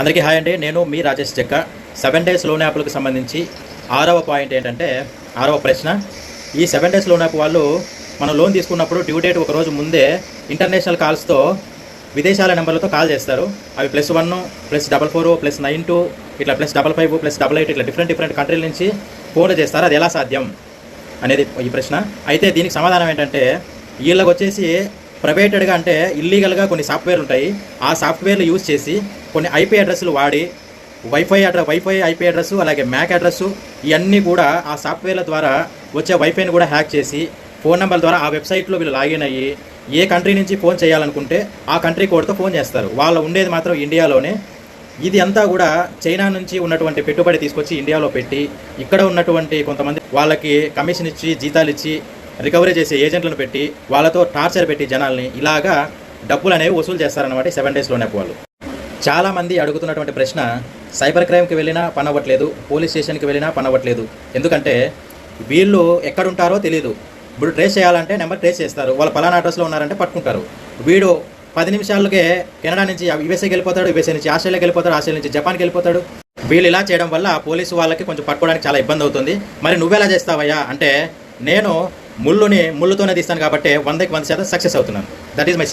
అందరికీ హాయ్ అండి. నేను మీ రాజేష్ చెక్క సెవెన్ డేస్ లోన్ యాప్లకు సంబంధించి ఆరవ పాయింట్ ఏంటంటే ఆరవ ప్రశ్న. ఈ సెవెన్ డేస్ లోన్ యాప్ వాళ్ళు మనం లోన్ తీసుకున్నప్పుడు డ్యూ డేట్ ఒక రోజు ముందే ఇంటర్నేషనల్ కాల్స్తో విదేశాల నెంబర్లతో కాల్ చేస్తారు. అవి plus one plus double four plus nine two ఇట్లా plus double five plus double eight ఇట్లా డిఫరెంట్ డిఫరెంట్ కంట్రీల నుంచి ఫోన్లు చేస్తారు. అది ఎలా సాధ్యం అనేది ఈ ప్రశ్న. అయితే దీనికి సమాధానం ఏంటంటే వీళ్ళకి వచ్చేసి ప్రైవేటెడ్గా అంటే ఇల్లీగల్గా కొన్ని సాఫ్ట్వేర్ ఉంటాయి. ఆ సాఫ్ట్వేర్లు యూజ్ చేసి కొన్ని ఐపీ అడ్రస్లు వాడి wifi address wifi IP address అలాగే మ్యాక్ అడ్రస్సు ఇవన్నీ కూడా ఆ సాఫ్ట్వేర్ల ద్వారా వచ్చే వైఫైని కూడా హ్యాక్ చేసి ఫోన్ నెంబర్ ద్వారా ఆ వెబ్సైట్లో వీళ్ళు లాగిన్ అయ్యి ఏ కంట్రీ నుంచి ఫోన్ చేయాలనుకుంటే ఆ కంట్రీ కోడ్తో ఫోన్ చేస్తారు. వాళ్ళు ఉండేది మాత్రం ఇండియాలోనే ఇది అంతా కూడా చైనా నుంచి ఉన్నటువంటి పెట్టుబడి తీసుకొచ్చి ఇండియాలో పెట్టి ఇక్కడ ఉన్నటువంటి కొంతమంది వాళ్ళకి కమిషన్ ఇచ్చి జీతాలు ఇచ్చి రికవరీ చేసే ఏజెంట్లను పెట్టి వాళ్ళతో టార్చర్ పెట్టి జనాల్ని ఇలాగా డబ్బులు అనేవి వసూలు చేస్తారన్నమాట సెవెన్ డేస్లోనే వాళ్ళు చాలామంది అడుగుతున్నటువంటి ప్రశ్న సైబర్ క్రైమ్కి వెళ్ళినా పనవ్వట్లేదు పోలీస్ స్టేషన్కి వెళ్ళినా పనవ్వట్లేదు. ఎందుకంటే వీళ్ళు ఎక్కడుంటారో తెలియదు ఇప్పుడు ట్రేస్ చేయాలంటే నెంబర్ ట్రేస్ చేస్తారు. వాళ్ళు పలానా అడ్రస్లో ఉన్నారంటే పట్టుకుంటారు. వీడు పది నిమిషాలకే కెనడా నుంచి యుఎస్ఏకి వెళ్ళిపోతాడు యుఎస్ఏ నుంచి ఆస్ట్రేలియాకి వెళ్ళిపోతాడు ఆస్ట్రేలియా నుంచి జపాన్కి వెళ్ళిపోతాడు. వీళ్ళు ఇలా చేయడం వల్ల పోలీసు వాళ్ళకి కొంచెం పట్టుకోవడానికి చాలా ఇబ్బంది అవుతుంది. మరి నువ్వెలా చేస్తావయ్యా? అంటే నేను ముళ్ళుని ముళ్ళుతోనే తీస్తాను కాబట్టి వందకి వంద శాతం సక్సెస్ అవుతున్నాను. That is my